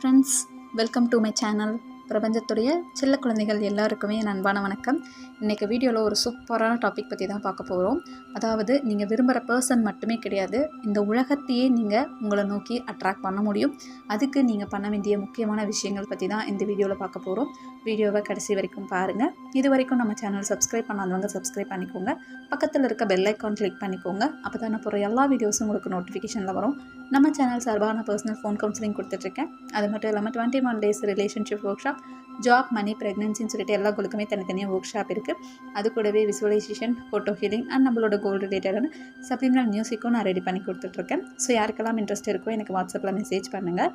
Friends welcome to my channel பிரபஞ்சத்துடைய சில்ல குழந்தைகள் எல்லாருக்குமே என் அன்பான வணக்கம். இன்றைக்கி வீடியோவில் ஒரு சூப்பரான டாபிக் பற்றி தான் பார்க்க போகிறோம் அதாவது நீங்கள் விரும்புகிற பர்சன் மட்டுமே கிடையாது இந்த உலகத்தையே நீங்கள் உங்களை நோக்கி அட்ராக்ட் பண்ண முடியும். அதுக்கு நீங்கள் பண்ண வேண்டிய முக்கியமான விஷயங்கள் பற்றி தான் இந்த வீடியோவில் பார்க்க போகிறோம் வீடியோவை கடைசி வரைக்கும் பாருங்கள் இது வரைக்கும் நம்ம சேனல் சப்ஸ்கிரைப் பண்ணாதவங்க சப்ஸ்கிரைப் பண்ணிக்கோங்க. பக்கத்தில் இருக்க பெல் ஐக்கான் கிளிக் பண்ணிக்கோங்க. அப்போ தான் நான் போகிற எல்லா வீடியோஸும் உங்களுக்கு நோட்டிஃபிகேஷனில் வரும். நம்ம சேனல் சார்பாக நான் பர்சனல் ஃபோன் கவுன்சிலிங் கொடுத்துட்ருக்கேன். அது மட்டும் இல்லாமல் twenty one days relationship workshop job money ப்ரெக்னன்சின்னு சொல்லிட்டு எல்லா குழுக்குமே தனித்தனியாக ஒர்க் ஷாப் இருக்குது அது கூடவே விசுவலைசேஷன் ஃபோட்டோ ஹீலிங் அண்ட் நம்மளோட கோல் ரிலேட்டடான சப்ளிமெண்டல் மியூசிக்கும் நான் ரெடி பண்ணி கொடுத்துட்ருக்கேன். ஸோ யாருக்கெல்லாம் இன்ட்ரெஸ்ட் இருக்கோ எனக்கு வாட்ஸ்அப்பில் மெசேஜ் பண்ணுங்கள்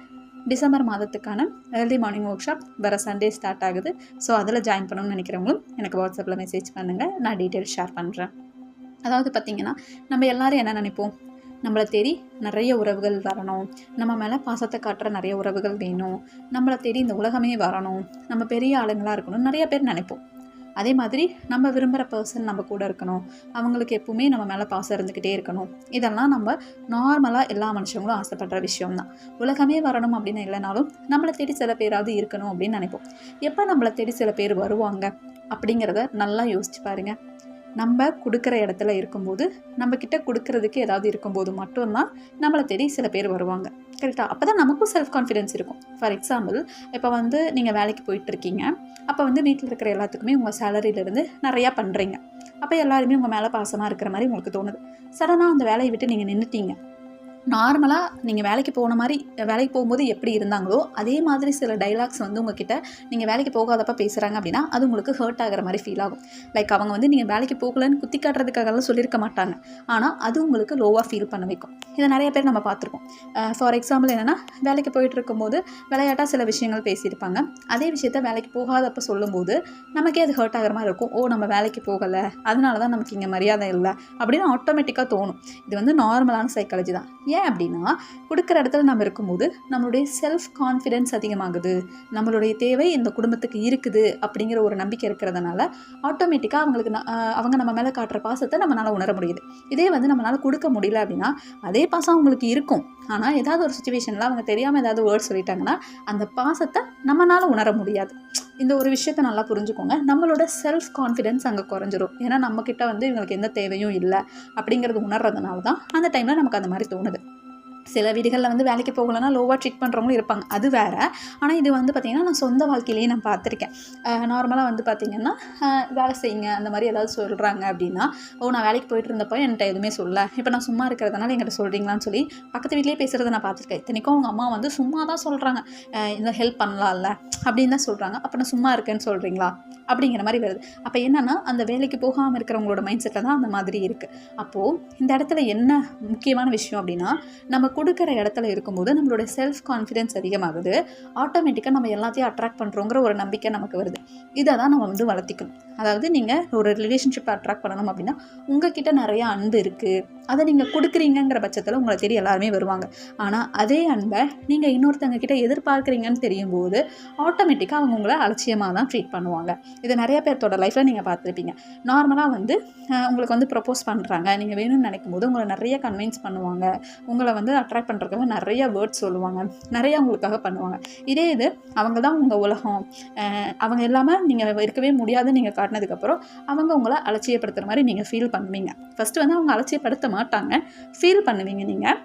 டிசம்பர் மாதத்துக்கான ஏர்லி மார்னிங் ஒர்க் ஷாப் வர சண்டே ஸ்டார்ட் ஆகுது. ஸோ அதில் ஜாயின் பண்ணணும்னு நினைக்கிறவங்களும் எனக்கு வாட்ஸ்அப்பில் மெசேஜ் பண்ணுங்கள் நான் டீட்டெயில்ஸ் ஷேர் பண்ணுறேன் அதாவது பார்த்திங்கன்னா நம்ம எல்லோரும் என்ன நினைப்போம்? நம்மளை தேடி நிறைய உறவுகள் வரணும். நம்ம மேலே பாசத்தை காட்டுற நிறைய உறவுகள் வேணும். நம்மளை தேடி இந்த உலகமே வரணும். நம்ம பெரிய ஆளுங்களாக இருக்கணும். நிறைய பேர் நினைப்போம். அதே மாதிரி நம்ம விரும்புகிற பர்சன் நம்ம கூட இருக்கணும். அவங்களுக்கு எப்பவுமே நம்ம மேலே பாசம் இருந்துக்கிட்டே இருக்கணும். இதெல்லாம் நம்ம நார்மலாக எல்லா மனுஷங்களும் ஆசைப்படுற விஷயம்தான். உலகமே வரணும் அப்படின்னு இல்லைனாலும் நம்மளை தேடி சில பேராவது இருக்கணும் அப்படின்னு நினைப்போம். எப்போ நம்மளை தேடி சில பேர் வருவாங்க? அப்படிங்கிறத நல்லா யோசிச்சு பாருங்கள் நம்ம கொடுக்குற இடத்துல இருக்கும்போது நம்மக்கிட்ட கொடுக்கறதுக்கு ஏதாவது இருக்கும்போது மட்டும்தான் நம்மளை தேடி சில பேர் வருவாங்க. கரெக்டாக அப்போ தான் நமக்கும் செல்ஃப் கான்ஃபிடென்ஸ் இருக்கும். ஃபார் எக்ஸாம்பிள் இப்போ வந்து நீங்கள் வேலைக்கு போயிட்டுருக்கீங்க. அப்போ வந்து வீட்டில் இருக்கிற எல்லாத்துக்குமே உங்கள் சேலரியிலேருந்து நிறையா பண்ணுறீங்க அப்போ எல்லாருமே உங்கள் மேலே பாசமாக இருக்கிற மாதிரி உங்களுக்கு தோணுது. சடனாக அந்த வேலையை விட்டு நீங்கள் நின்றுட்டீங்க நார்மலாக நீங்கள் வேலைக்கு போன மாதிரி வேலைக்கு போகும்போது எப்படி இருந்தாங்களோ அதே மாதிரி சில டைலாக்ஸ் வந்து உங்ககிட்ட நீங்கள் வேலைக்கு போகாதப்ப பேசுகிறாங்க அப்படின்னா அது உங்களுக்கு ஹர்ட் ஆகிற மாதிரி ஃபீல் ஆகும். லைக் அவங்க வந்து நீங்கள் வேலைக்கு போகலன்னு குத்தி காட்டுறதுக்காகலாம் சொல்லியிருக்க மாட்டாங்க. ஆனால் அது உங்களுக்கு லோவாக ஃபீல் பண்ண வைக்கும். இதை நிறைய பேர் நம்ம பார்த்துருக்கோம் ஃபார் எக்ஸாம்பிள் என்னென்னா வேலைக்கு போயிட்டு இருக்கும்போது விளையாட்டாக சில விஷயங்கள் பேசியிருப்பாங்க. அதே விஷயத்த வேலைக்கு போகாதப்ப சொல்லும்போது நமக்கே அது ஹர்ட் ஆகிற மாதிரி இருக்கும். ஓ நம்ம வேலைக்கு போகலை. அதனால தான் நமக்கு இங்கே மரியாதை இல்லை. அப்படின்னு ஆட்டோமேட்டிக்காக தோணும். இது வந்து நார்மலான சைக்காலஜி தான். ஏன் அப்படின்னா கொடுக்குற இடத்துல நம்ம இருக்கும்போது நம்மளுடைய செல்ஃப் கான்ஃபிடென்ஸ் அதிகமாகுது நம்மளுடைய தேவை இந்த குடும்பத்துக்கு இருக்குது அப்படிங்கிற ஒரு நம்பிக்கை இருக்கிறதுனால ஆட்டோமேட்டிக்காக அவங்களுக்கு அவங்க நம்ம மேலே காட்டுற பாசத்தை நம்மளால் உணர முடியுது. இதே வந்து நம்மளால் கொடுக்க முடியல அப்படின்னா அதே பாசம் அவங்களுக்கு இருக்கும். ஆனால் ஏதாவது ஒரு சுச்சுவேஷனில் அவங்க தெரியாமல் ஏதாவது வேர்ட் சொல்லிட்டாங்கன்னா அந்த பாசத்தை நம்மளால் உணர முடியாது. இந்த ஒரு விஷயத்த நல்லா புரிஞ்சுக்கோங்க. நம்மளோட செல்ஃப் கான்ஃபிடென்ஸ் அங்கே குறைஞ்சிரும். ஏன்னா நம்மக்கிட்ட வந்து இவங்களுக்கு எந்த தேவையும் இல்லை அப்படிங்கிறது உணர்றதுனால தான் அந்த டைமில் நமக்கு அந்த மாதிரி தோணுது. சில வீடுகளில் வந்து வேலைக்கு போகலன்னா லோவாக ட்ரீட் பண்ணுறவங்களும் இருப்பாங்க. அது வேறு. ஆனால் இது வந்து பார்த்திங்கன்னா நான் சொந்த வாழ்க்கையிலேயே நான் பார்த்துருக்கேன் நார்மலாக வந்து பார்த்திங்கன்னா வேலை செய்யுங்க அந்த மாதிரி ஏதாவது சொல்கிறாங்க அப்படின்னா ஓ நான் வேலைக்கு போயிட்டு இருந்தப்போ என்கிட்ட எதுவுமே சொல்ல. இப்போ நான் சும்மா இருக்கிறதுனால என்கிட்ட சொல்கிறீங்களான்னு சொல்லி பக்கத்து வீட்லேயே பேசுகிறத நான் பார்த்துருக்கேன் இத்தனைக்கும் அவங்க அம்மா வந்து சும்மா தான் சொல்கிறாங்க இந்த ஹெல்ப் பண்ணலாம்ல அப்படின்னு தான் சொல்கிறாங்க அப்போ நான் சும்மா இருக்கேன்னு சொல்கிறீங்களா அப்படிங்கிற மாதிரி வருது. அப்போ என்னென்னா அந்த வேலைக்கு போகாமல் இருக்கிறவங்களோட மைண்ட் செட்டில் தான் அந்த மாதிரி இருக்குது அப்போது இந்த இடத்துல என்ன முக்கியமான விஷயம் அப்படின்னா நம்ம கூட கொடுக்குற இடத்துல இருக்கும்போது நம்மளுடைய செல்ஃப் கான்ஃபிடென்ஸ் அதிகமாகுது. ஆட்டோமேட்டிக்காக நம்ம எல்லாத்தையும் அட்ராக்ட் பண்ணுறோங்கிற ஒரு நம்பிக்கை நமக்கு வருது. இதை தான் நம்ம வந்து வளர்த்திக்கணும். அதாவது நீங்கள் ஒரு ரிலேஷன்ஷிப்பை அட்ராக்ட் பண்ணணும் அப்படின்னா உங்ககிட்ட நிறைய அன்பு இருக்குது அதை நீங்கள் கொடுக்குறீங்கங்கிற பட்சத்தில் உங்களை தேடி எல்லாருமே வருவாங்க. ஆனால் அதே அன்பை நீங்கள் இன்னொருத்தங்க கிட்ட எதிர்பார்க்குறீங்கன்னு தெரியும் போது ஆட்டோமேட்டிக்காக அவங்க உங்களை அலட்சியமாக தான் ட்ரீட் பண்ணுவாங்க. இது நிறைய பேர்த்தோட லைஃப்பில் நீங்கள் பார்த்துருப்பீங்க. நார்மலாக வந்து உங்களுக்கு வந்து ப்ரப்போஸ் பண்ணுறாங்க நீங்கள் வேணும்னு நினைக்கும் போது உங்களை நிறைய கன்வின்ஸ் பண்ணுவாங்க. உங்களை வந்து அட்ராக்ட் பண்ணுறதுக்காக நிறைய வேர்ட்ஸ் சொல்லுவாங்க. நிறைய உங்களுக்காக பண்ணுவாங்க. இதே இது அவங்க தான் உங்கள் உலகம். அவங்க இல்லாமல் நீங்கள் இருக்கவே முடியாதுன்னு நீங்கள் காட்டினதுக்கப்புறம் அவங்க உங்களை அலட்சியப்படுத்துகிற மாதிரி நீங்கள் ஃபீல் பண்ணுவீங்க. ஃபஸ்ட்டு வந்து அவங்க அலட்சியப்படுத்த மாட்டாங்க. ஃபீல் பண்ணுவீங்க நீங்கள்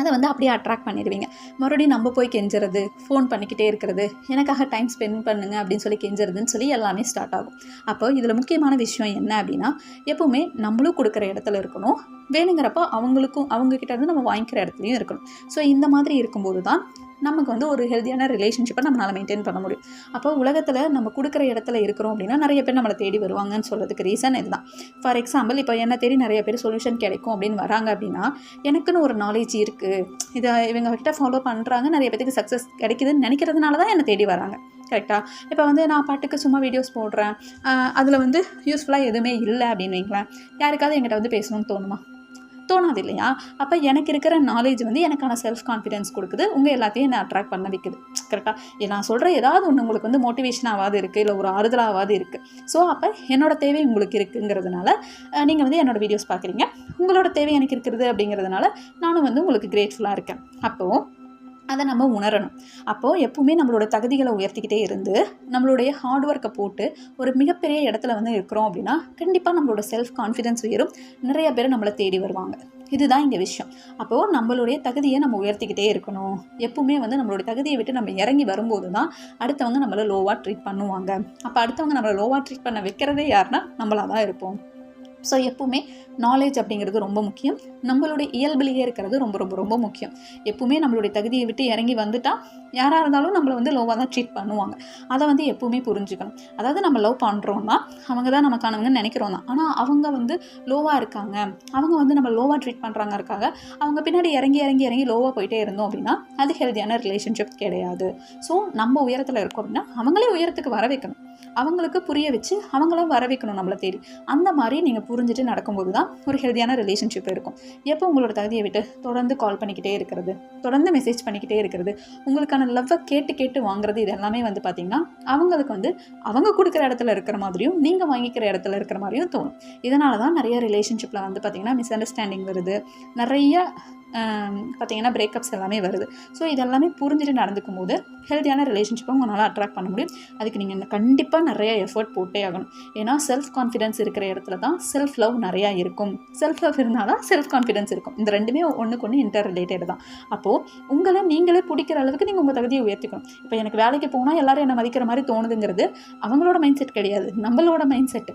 அதை வந்து அப்படியே அட்ராக்ட் பண்ணிடுவீங்க. மறுபடியும் நம்ம போய் கெஞ்சுறது ஃபோன் பண்ணிக்கிட்டே இருக்கிறது எனக்காக டைம் ஸ்பெண்ட் பண்ணுங்க அப்படின்னு சொல்லி கெஞ்சுறதுன்னு சொல்லி எல்லாமே ஸ்டார்ட் ஆகும். அப்போ இதில் முக்கியமான விஷயம் என்ன அப்படின்னா எப்போவுமே நம்மளும் கொடுக்குற இடத்துல இருக்கணும். வேணுங்கிறப்போ அவங்களுக்கும் அவங்கக்கிட்ட இருந்து நம்ம வாங்கிக்கிற இடத்துலையும் இருக்கணும். ஸோ இந்த மாதிரி இருக்கும்போது தான் நமக்கு வந்து ஒரு ஹெல்த்தியான ரிலேஷன்ஷிப்பை நம்மளால் மெயின்டைன் பண்ண முடியும். அப்போ உலகத்தில் நம்ம கொடுக்குற இடத்துல இருக்கிறோம் அப்படின்னா நிறைய பேர் நம்மளை தேடி வருவாங்கன்னு சொல்கிறதுக்கு ரீசன் இதுதான். ஃபார் எக்ஸாம்பிள் இப்போ என்ன தேடி நிறைய பேர் சொல்யூஷன் கிடைக்கும் அப்படின்னு வராங்க அப்படின்னா எனக்குன்னு ஒரு நாலேஜ் இருக்குது இதை இவங்க கிட்ட ஃபாலோ பண்ணுறாங்க நிறைய பேத்துக்கு சக்ஸஸ் கிடைக்குதுன்னு நினைக்கிறதுனால தான் என்னை தேடி வராங்க. கரெக்டாக இப்போ வந்து நான் பாட்டுக்கு சும்மா வீடியோஸ் போடுறேன். அதில் வந்து யூஸ்ஃபுல்லாக எதுவுமே இல்லை அப்படின்னு வைங்களேன். யாருக்காவது என்கிட்ட வந்து பேசணும்னு தோணுமா? தோணாது இல்லையா? அப்போ எனக்கு இருக்கிற நாலேஜ் வந்து எனக்கான செல்ஃப் கான்ஃபிடென்ஸ் கொடுக்குது. உங்கள் எல்லாத்தையும் என்னை அட்ராக்ட் பண்ண வைக்குது. கரெக்டாக நான் சொல்கிற ஏதாவது ஒன்று உங்களுக்கு வந்து மோட்டிவேஷனாகாது இருக்குது இல்லை ஒரு ஆறுதலாகவாது இருக்குது ஸோ அப்போ என்னோட தேவை உங்களுக்கு இருக்குங்கிறதுனால நீங்கள் வந்து என்னோட வீடியோஸ் பார்க்குறீங்க. உங்களோட தேவை எனக்கு இருக்கிறது அப்படிங்கிறதுனால நானும் வந்து உங்களுக்கு கிரேட்ஃபுல்லாக இருக்கேன். அப்போது அதை நம்ம உணரணும். அப்போது எப்பவுமே நம்மளோட தகுதிகளை உயர்த்திக்கிட்டே இருந்து நம்மளுடைய ஹார்ட் ஒர்க்கை போட்டு ஒரு மிகப்பெரிய இடத்துல வந்து இருக்கிறோம் அப்படின்னா கண்டிப்பாக நம்மளோட செல்ஃப் கான்ஃபிடென்ஸ் உயரும். நிறைய பேர் நம்மளை தேடி வருவாங்க. இதுதான் இங்கே விஷயம். அப்போது நம்மளுடைய தகுதியை நம்ம உயர்த்திக்கிட்டே இருக்கணும். எப்பவுமே வந்து நம்மளுடைய தகுதியை விட்டு நம்ம இறங்கி வரும்போது தான் அடுத்தவங்க நம்மளை லோவாக ட்ரீட் பண்ணுவாங்க. அப்போ அடுத்தவங்க நம்மளை லோவாக ட்ரீட் பண்ண வைக்கிறதே யாருன்னா நம்மளாக தான் இருப்போம். ஸோ எப்பவுமே நாலேஜ் அப்படிங்கிறது ரொம்ப முக்கியம். நம்மளுடைய இயல்பிலேயே இருக்கிறது ரொம்ப ரொம்ப ரொம்ப முக்கியம். எப்பவுமே நம்மளுடைய தகுதியை விட்டு இறங்கி வந்துட்டால் யாராக இருந்தாலும் நம்மளை வந்து லோவாக தான் ட்ரீட் பண்ணுவாங்க. அதை வந்து எப்பவுமே புரிஞ்சுக்கணும். அதாவது நம்ம லவ் பண்ணுறோன்னா அவங்க தான் நமக்கானவங்கன்னு நினைக்கிறோம் தான் ஆனால் அவங்க வந்து லோவாக இருக்காங்க. அவங்க வந்து நம்ம லோவாக ட்ரீட் பண்ணுறாங்க இருக்காங்க அவங்க பின்னாடி இறங்கி இறங்கி இறங்கி லோவாக போயிட்டே இருந்தோம் அப்படின்னா அது ஹெல்த்தியான ரிலேஷன்ஷிப் கிடையாது. ஸோ நம்ம உயரத்தில் இருக்கோம் அப்படின்னா அவங்களே உயரத்துக்கு வர வைக்கணும். அவங்களுக்கு புரிய வச்சு அவங்களும் வர வைக்கணும் நம்மளை தேடி. அந்த மாதிரி நீங்கள் புரிஞ்சுட்டு நடக்கும்போது தான் ஒரு ஹெல்த்தியான ரிலேஷன்ஷிப் இருக்கும். எப்போ உங்களோட தகுதியை விட்டு தொடர்ந்து கால் பண்ணிக்கிட்டே இருக்கிறது தொடர்ந்து மெசேஜ் பண்ணிக்கிட்டே இருக்கிறது உங்களுக்கான லவ்வை கேட்டு கேட்டு வாங்குறது இது எல்லாமே வந்து பார்த்திங்கன்னா அவங்களுக்கு வந்து அவங்க கொடுக்குற இடத்துல இருக்கிற மாதிரியும் நீங்கள் வாங்கிக்கிற இடத்துல இருக்கிற மாதிரியும் தோணும். இதனால தான் நிறைய ரிலேஷன்ஷிப்பில் வந்து பார்த்திங்கன்னா மிஸ் அண்டர்ஸ்டாண்டிங் வருது. நிறைய பார்த்தீங்கன்னா பிரேக்கப்ஸ் எல்லாமே வருது. ஸோ இதெல்லாமே புரிஞ்சுட்டு நடந்துக்கும் போது ஹெல்த்தியான ரிலேஷன்ஷிப்பை உங்களால் அட்ராக்ட் பண்ண முடியும். அதுக்கு நீங்கள் கண்டிப்பாக நிறைய எஃபர்ட் போட்டே ஆகணும். ஏன்னா செல்ஃப் கான்ஃபிடென்ஸ் இருக்கிற இடத்துல தான் செல்ஃப் லவ் நிறையா இருக்கும். செல்ஃப் லவ் இருந்தால் தான் செல்ஃப் கான்ஃபிடென்ஸ் இருக்கும். இந்த ரெண்டுமே ஒன்றுக்கு ஒன்று இன்டர் ரிலேட்டட் தான். அப்போது உங்களை நீங்களே பிடிக்கிற அளவுக்கு நீங்கள் உங்கள் தகுதியை உயர்த்திக்கணும். இப்போ எனக்கு வேலைக்கு போனால் எல்லோரும் என்னை மதிக்கிற மாதிரி தோணுதுங்கிறது அவங்களோட மைண்ட் செட் கிடையாது. நம்மளோட மைண்ட் செட்டு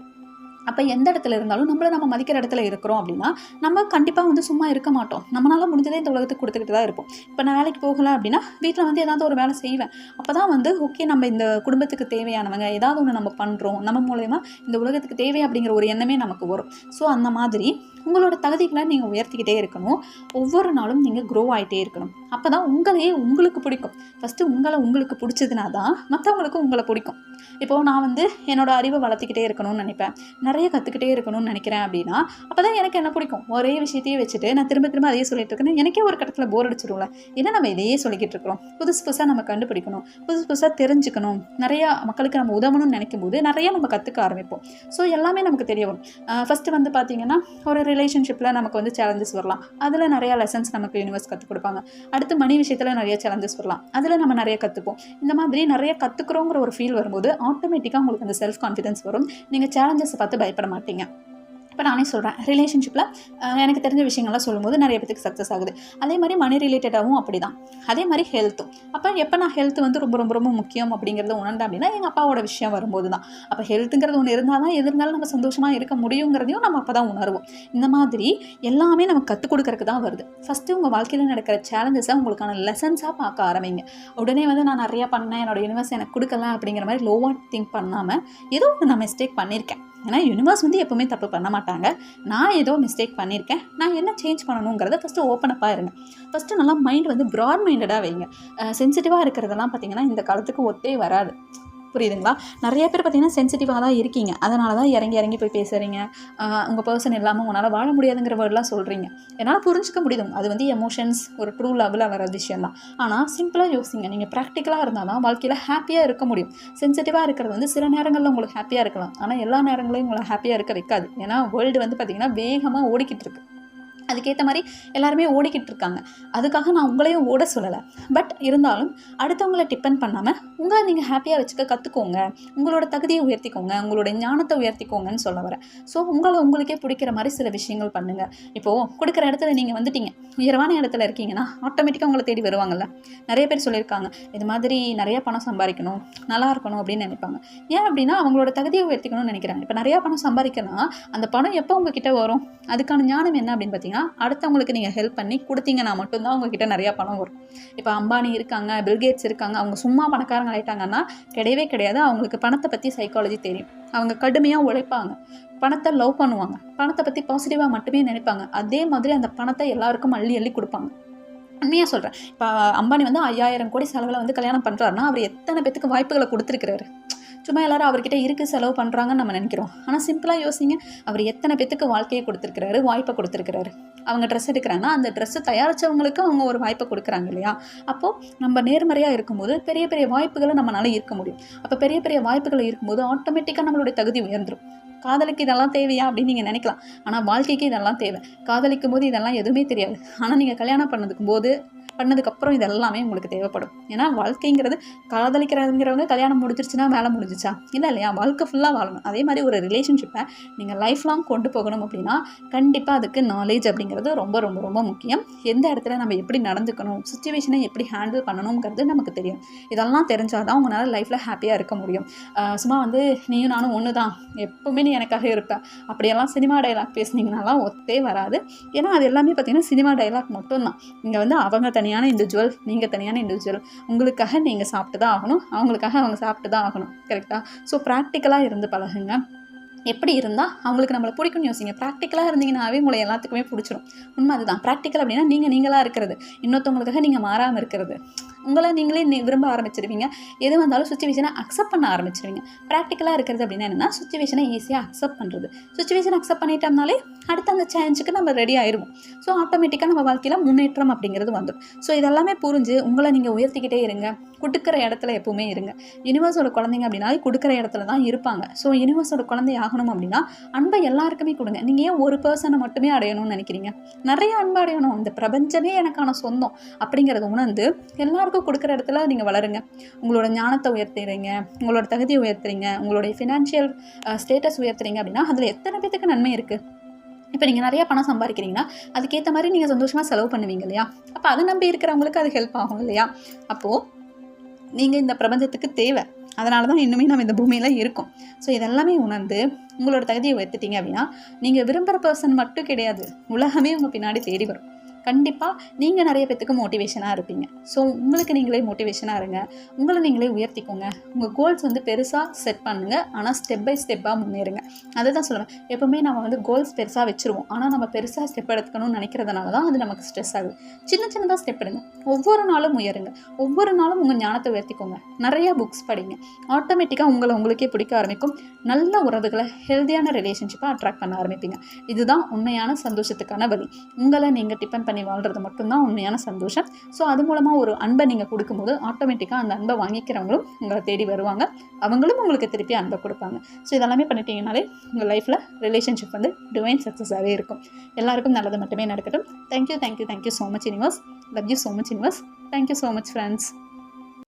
அப்போ எந்த இடத்துல இருந்தாலும் நம்மளை நம்ம மதிக்கிற இடத்துல இருக்கிறோம் அப்படின்னா நம்ம கண்டிப்பாக வந்து சும்மா இருக்க மாட்டோம். நம்மளால் முடிஞ்சதே இந்த உலகத்துக்கு கொடுத்துக்கிட்டு தான் இருப்போம். இப்போ நான் வேலைக்கு போகலை அப்படின்னா வீட்டில் வந்து ஏதாவது ஒரு வேலை செய்வேன். அப்போ தான் வந்து ஓகே நம்ம இந்த குடும்பத்துக்கு தேவையானவங்க ஏதாவது ஒன்று நம்ம பண்ணுறோம் நம்ம மூலயமா இந்த உலகத்துக்கு தேவை அப்படிங்கிற ஒரு எண்ணமே நமக்கு வரும். ஸோ அந்த மாதிரி உங்களோட தகுதிகளை நீங்கள் உயர்த்திக்கிட்டே இருக்கணும். ஒவ்வொரு நாளும் நீங்கள் க்ரோ ஆகிட்டே இருக்கணும். அப்போ தான் உங்களையே உங்களுக்கு பிடிக்கும். ஃபஸ்ட்டு உங்களை உங்களுக்கு பிடிச்சதுனா தான் மற்றவங்களுக்கும் உங்களை பிடிக்கும். இப்போது நான் வந்து என்னோடய அறிவை வளர்த்திக்கிட்டே இருக்கணும்னு நினைப்பேன். நிறைய கற்றுக்கிட்டே இருக்கணும்னு நினைக்கிறேன் அப்படின்னா அப்போ தான் எனக்கு என்ன பிடிக்கும்? ஒரே விஷயத்தையே வச்சுட்டு நான் திரும்ப திரும்ப அதையே சொல்லிட்டு இருக்கேன் எனக்கே ஒரு கட்டத்தில் போர் அடிச்சிடும்ல ஏன்னா நம்ம இதையே சொல்லிக்கிட்டு இருக்கிறோம்? புதுசு புதுசாக நம்ம கண்டுபிடிக்கணும். புதுசு புதுசாக தெரிஞ்சுக்கணும். நிறையா மக்களுக்கு நம்ம உதவணும்னு நினைக்கும் போது நிறைய நம்ம கற்றுக்க ஆரம்பிப்போம். ஸோ எல்லாமே நமக்கு தெரிய வரும். ஃபஸ்ட்டு வந்து பார்த்திங்கன்னா ஒரு ரிலேஷன்ஷிப்பில் நமக்கு வந்து சேலஞ்சஸ் வரலாம். அதில் நிறையா லெசன்ஸ் நமக்கு யூனிவர்ஸ் கற்றுக் கொடுப்பாங்க. அடுத்து மணி விஷயத்தில் நிறைய சேலஞ்சஸ் வரலாம். அதில் நம்ம நிறைய கற்றுப்போம் இந்த மாதிரி நிறைய கற்றுக்குறோங்கிற ஒரு ஃபீல் வரும்போது ஆட்டோமேட்டிக்காக உங்களுக்கு அந்த செல்ஃப் கான்ஃபிடன்ஸ் வரும் நீங்கள் சேலஞ்சஸை பார்த்து பயப்பட மாட்டீங்க. இப்போ நானே சொல்கிறேன் ரிலேஷன்ஷிப்பில் எனக்கு தெரிஞ்ச விஷயங்கள்லாம் சொல்லும்போது நிறைய பேத்துக்கு சக்ஸஸ் ஆகுது. அதே மாதிரி மணி ரிலேட்டடாகவும் அப்படி தான் அதே மாதிரி ஹெல்த்தும் அப்போ எப்போ நான் ஹெல்த் வந்து ரொம்ப ரொம்ப ரொம்ப முக்கியம் அப்படிங்கிறத உணர்ந்தேன் அப்படின்னா எங்கள் அப்பாவோட விஷயம் வரும்போது தான் அப்போ ஹெல்த்துங்கிறது ஒன்று இருந்தால் தான் எது இருந்தாலும் நம்ம சந்தோஷமாக இருக்க முடியுங்கிறதையும் நம்ம அப்போ தான் உணர்வோம். இந்த மாதிரி எல்லாமே நமக்கு கற்றுக் கொடுக்கறதுக்கு தான் வருது. ஃபஸ்ட்டு உங்கள் வாழ்க்கையில் நடக்கிற சேலஞ்சஸை உங்களுக்கான லெசன்ஸாக பார்க்க ஆரம்பிங்க. உடனே வந்து நான் நிறையா பண்ணேன் என்னோட யூனிவர்ஸ் எனக்கு கொடுக்கல அப்படிங்கிற மாதிரி லோவாக திங்க் பண்ணாமல் ஏதோ ஒன்று நான் மிஸ்டேக் பண்ணியிருக்கேன் ஏன்னா யூனிவர்ஸ் வந்து எப்போவுமே தப்பு பண்ண மாட்டாங்க. நான் ஏதோ மிஸ்டேக் பண்ணியிருக்கேன் நான் என்ன சேஞ்ச் பண்ணணுங்கிறத ஃபஸ்ட்டு ஓப்பன் அப்பாக இருங்க. ஃபஸ்ட்டு நல்லா மைண்ட் வந்து ப்ராட் மைண்டடாக வைங்க. சென்சிட்டிவாக இருக்கிறதெல்லாம் பார்த்தீங்கன்னா இந்த காலத்துக்கு ஒத்தே வராது. புரியுதுங்களா? நிறைய பேர் பார்த்தீங்கன்னா சென்சிட்டிவாக தான் இருக்கீங்க. அதனால தான் இறங்கி இறங்கி போய் பேசுகிறீங்க உங்கள் பர்சன் இல்லாமல் உங்களால் வாழ முடியாதுங்கிற வேர்டெலாம் சொல்கிறீங்க என்னால் புரிஞ்சிக்க முடியும் அது வந்து எமோஷன்ஸ் ஒரு ட்ரூ லெவலில் வர விஷயம் தான். ஆனால் சிம்பிளாக யோசிங்க. நீங்கள் ப்ராக்டிக்கலாக இருந்தால் தான் வாழ்க்கையில் ஹாப்பியாக இருக்க முடியும். சென்சிட்டிவாக இருக்கிறது வந்து சில நேரங்களில் உங்களுக்கு ஹாப்பியாக இருக்கலாம். ஆனால் எல்லா நேரங்களையும் உங்களை ஹாப்பியாக இருக்க வைக்காது. ஏன்னா வேர்ல்டு வந்து பார்த்திங்கன்னா வேகமாக ஓடிக்கிட்டு இருக்கு. அதுக்கேற்ற மாதிரி எல்லாருமே ஓடிக்கிட்டு இருக்காங்க அதுக்காக நான் உங்களையும் ஓட சொல்லலை. பட் இருந்தாலும் அடுத்தவங்கள டிபெண்ட் பண்ணாமல் உங்களை நீங்கள் ஹாப்பியாக வச்சுக்க கற்றுக்கோங்க உங்களோட தகுதியை உயர்த்திக்கோங்க. உங்களோட ஞானத்தை உயர்த்திக்கோங்கன்னு சொல்ல வரேன். ஸோ உங்களை உங்களுக்கே பிடிக்கிற மாதிரி சில விஷயங்கள் பண்ணுங்கள் இப்போது கொடுக்குற இடத்துல நீங்கள் வந்துட்டீங்க. உயர்வான இடத்துல இருக்கீங்கன்னா ஆட்டோமேட்டிக்காக உங்களை தேடி வருவாங்கல்ல. நிறைய பேர் சொல்லியிருக்காங்க. இது மாதிரி நிறைய பணம் சம்பாதிக்கணும். நல்லா இருக்கணும் அப்படின்னு நினைப்பாங்க. ஏன் அப்படின்னா அவங்களோட தகுதியை உயர்த்திக்கணும்னு நினைக்கிறாங்க. இப்போ நிறையா பணம் சம்பாதிக்கணும் அந்த பணம் எப்போ உங்ககிட்ட வரும்? அதுக்கான ஞானம் என்ன அப்படின்னு பார்த்தீங்கன்னா அடுத்தவங்களுக்கு நீங்கள் ஹெல்ப் பண்ணி கொடுத்தீங்கன்னா மட்டும்தான் உங்ககிட்ட நிறையா பணம் வரும். இப்போ அம்பானி இருக்காங்க பில்கேட்ஸ் இருக்காங்க அவங்க சும்மா பணக்காரங்க ஆயிட்டாங்கன்னா கிடையவே கிடையாது. அவங்களுக்கு பணத்தை பற்றி சைக்காலஜி தெரியும். அவங்க கடுமையாக உழைப்பாங்க. பணத்தை லவ் பண்ணுவாங்க. பணத்தை பற்றி பாசிட்டிவாக மட்டுமே நினைப்பாங்க. அதே மாதிரி அந்த பணத்தை எல்லாருக்கும் அள்ளி அள்ளி கொடுப்பாங்க. உண்மையாக சொல்கிறேன் இப்போ அம்பானி வந்து ஐயாயிரம் கோடி செலவில் வந்து கல்யாணம் பண்ணுறாருன்னா அவர் எத்தனை பேத்துக்கு வாய்ப்புகளை கொடுத்துருக்கிறாரு? சும்மா எல்லாரும் அவர்கிட்ட இருக்குது செலவு பண்ணுறாங்கன்னு நம்ம நினைக்கிறோம். ஆனால் சிம்பிளாக யோசிங்க. அவர் எத்தனை பேத்துக்கு வாழ்க்கையை கொடுத்துருக்கிறாரு வாய்ப்பை கொடுத்துருக்கிறாரு. அவங்க ட்ரெஸ் எடுக்கிறாங்கன்னா அந்த ட்ரெஸ்ஸை தயாரித்தவங்களுக்கும் அவங்க ஒரு வாய்ப்பை கொடுக்குறாங்க இல்லையா? அப்போது நம்ம நேர்மறையாக இருக்கும்போது பெரிய பெரிய வாய்ப்புகளை நம்மளால இருக்க முடியும். அப்போ பெரிய பெரிய வாய்ப்புகள் இருக்கும்போது ஆட்டோமேட்டிக்காக நம்மளுடைய தகுதி உயர்ந்துடும் காதலுக்கு இதெல்லாம் தேவையா அப்படின்னு நீங்கள் நினைக்கலாம். ஆனால் வாழ்க்கைக்கு இதெல்லாம் தேவை. காதலிக்கும் போது இதெல்லாம் எதுவுமே தெரியாது. ஆனால் நீங்கள் கல்யாணம் பண்ணதுக்கும் போது பண்ணதுக்கப்புறம் இது எல்லாமே உங்களுக்கு தேவைப்படும். ஏன்னா வாழ்க்கைங்கிறது காதலிக்கிறதுங்கிறவங்க கல்யாணம் முடிஞ்சிருச்சுன்னா வேலை முடிஞ்சிச்சா? இல்லை இல்லையா? வாழ்க்கை ஃபுல்லாக வாழணும். அதே மாதிரி ஒரு ரிலேஷன்ஷிப்பை நீங்கள் லைஃப் லாங் கொண்டு போகணும் அப்படின்னா கண்டிப்பாக அதுக்கு நாலேஜ் அப்படிங்கிறது ரொம்ப ரொம்ப ரொம்ப முக்கியம். எந்த இடத்துல நம்ம எப்படி நடந்துக்கணும் சுச்சுவேஷனை எப்படி ஹேண்டில் பண்ணணுங்கிறது நமக்கு தெரியும். இதெல்லாம் தெரிஞ்சால் தான் உங்களால் லைஃப்பில் ஹாப்பியாக இருக்க முடியும். சும்மா வந்து நீயும் நானும் ஒன்று தான் எப்போவுமே நீ எனக்காக இருப்பா அப்படியெல்லாம் சினிமா டைலாக் பேசுனீங்கனாலாம் ஒத்தே வராது. ஏன்னா அது எல்லாமே பார்த்தீங்கன்னா சினிமா டைலாக் மட்டும்தான். இங்கே வந்து அவங்க தனியான இண்டிவிஜுவல் நீங்கள் தனியான இண்டிவிஜுவல் உங்களுக்காக நீங்கள் சாப்பிட்டு தான் ஆகணும். அவங்களுக்காக அவங்க சாப்பிட்டு தான் ஆகணும் கரெக்டாக ஸோ ப்ராக்டிக்கலாக இருந்து பழகுங்க. எப்படி இருந்தால் அவங்களுக்கு நம்மளை பிடிக்கும்னு யோசிங்க. ப்ராக்டிக்கலாக இருந்தீங்கன்னாவே உங்களை எல்லாத்துக்குமே பிடிச்சிடும் உண்மை அதுதான். ப்ராக்டிக்கல் அப்படின்னா நீங்கள் நீங்களாக இருக்கிறது. இன்னொருத்தவங்களுக்காக நீங்கள் மாறாமல் இருக்கிறது. உங்களை நீங்களே விரும்ப ஆரம்பிச்சிருவீங்க. எது வந்தாலும் சுச்சுவேஷனை அக்செப்ட் பண்ண ஆரம்பிச்சிருவீங்க. ப்ராக்டிக்கலாக இருக்கிறது அப்படின்னா என்னென்னா சுச்சுவேஷனை ஈஸியாக அக்செப்ட் பண்ணுறது சுச்சுவேஷன் அக்செப்ட் பண்ணிட்டோம்னாலே அடுத்த அந்த சேஞ்சுக்கு நம்ம ரெடி ஆயிடுவோம் ஸோ ஆட்டோமேட்டிக்காக நம்ம வாழ்க்கையில் முன்னேற்றம் அப்படிங்கிறது வந்துடும். ஸோ இதெல்லாமே புரிஞ்சு உங்களை நீங்கள் உயர்த்திக்கிட்டே இருங்க. கொடுக்குற இடத்துல எப்பவுமே இருங்க. யூனிவர்ஸோட குழந்தைங்க அப்படின்னா கொடுக்குற இடத்துல தான் இருப்பாங்க. ஸோ யூனிவர்ஸோட குழந்தை ஆகணும் அப்படின்னா அன்பை எல்லாருக்குமே கொடுங்க. நீங்கள் ஏன் ஒரு பர்சனை மட்டுமே அடையணும்னு நினைக்கிறீங்க? நிறைய அன்பு அடையணும். இந்த பிரபஞ்சமே எனக்கான சொந்தம் அப்படிங்கிறத உணர்ந்து எல்லாருக்கும் கொடுக்குற இடத்துல நீங்கள் வளருங்க. உங்களோட ஞானத்தை உயர்த்துறீங்க. உங்களோட தகுதியை உயர்த்துறீங்க. உங்களுடைய ஃபினான்ஷியல் ஸ்டேட்டஸ் உயர்த்துறீங்க அப்படின்னா அதில் எத்தனை பேத்துக்கு நன்மை இருக்குது இப்போ நீங்கள் நிறையா பணம் சம்பாதிக்கிறீங்கன்னா அதுக்கேற்ற மாதிரி நீங்கள் சந்தோஷமாக செலவு பண்ணுவீங்க இல்லையா? அப்போ அதை நம்பி இருக்கிறவங்களுக்கு அது ஹெல்ப் ஆகும் இல்லையா? அப்போது நீங்கள் இந்த பிரபஞ்சத்துக்கு தேவை. அதனால தான் இன்னுமே நம்ம இந்த பூமியில் இருக்கோம். ஸோ இதெல்லாமே உணர்ந்து உங்களோட தகுதியை உயர்த்திட்டீங்க அப்படின்னா நீங்கள் விரும்புகிற பர்சன் மட்டும் கிடையாது. உலகமே உங்கள் பின்னாடி தேடி வரும். கண்டிப்பாக நீங்கள் நிறைய பேத்துக்கு மோட்டிவேஷனாக இருப்பீங்க. ஸோ உங்களுக்கு நீங்களே மோட்டிவேஷனாக இருங்க. உங்களை நீங்களே உயர்த்திக்கோங்க. உங்கள் கோல்ஸ் வந்து பெருசாக செட் பண்ணுங்கள் ஆனால் ஸ்டெப் பை ஸ்டெப்பாக முன்னேறுங்க. அதை தான் சொல்லுவேன் எப்போவுமே நம்ம வந்து கோல்ஸ் பெருசாக வச்சுருவோம். ஆனால் நம்ம பெருசாக ஸ்டெப் எடுத்துக்கணும்னு நினைக்கிறதுனால தான் அது நமக்கு ஸ்ட்ரெஸ் ஆகுது. சின்ன சின்னதாக ஸ்டெப் எடுங்க. ஒவ்வொரு நாளும் உயருங்க. ஒவ்வொரு நாளும் உங்கள் ஞானத்தை உயர்த்திக்கோங்க. நிறையா புக்ஸ் படிங்க. ஆட்டோமேட்டிக்காக உங்களை உங்களுக்கே பிடிக்க ஆரம்பிக்கும். நல்ல உறவுகளை ஹெல்த்தியான ரிலேஷன்ஷிப்பை அட்ராக்ட் பண்ண ஆரம்பிப்பீங்க. இதுதான் உண்மையான சந்தோஷத்துக்கான வழி. உங்களை நீங்கள் டிபெண்ட் பண்ணி வாழ்கிறது மட்டும்தான் உண்மையான சந்தோஷம். ஸோ அது மூலமாக ஒரு அன்பை நீங்கள் கொடுக்கும்போது ஆட்டோமேட்டிக்காக அந்த அன்பை வாங்கிக்கிறவங்களும் உங்களை தேடி வருவாங்க. அவங்களும் உங்களுக்கு திருப்பி அன்பை கொடுப்பாங்க. ஸோ இதெல்லாமே பண்ணிட்டீங்கனாலே உங்கள் லைஃப்பில் ரிலேஷன்ஷிப் வந்து டிவைன் சக்ஸஸாகவே இருக்கும். எல்லாருக்கும் நல்லது மட்டுமே நடக்கட்டும். Thank you thank you thank you so much universe love you so much universe thank you so much friends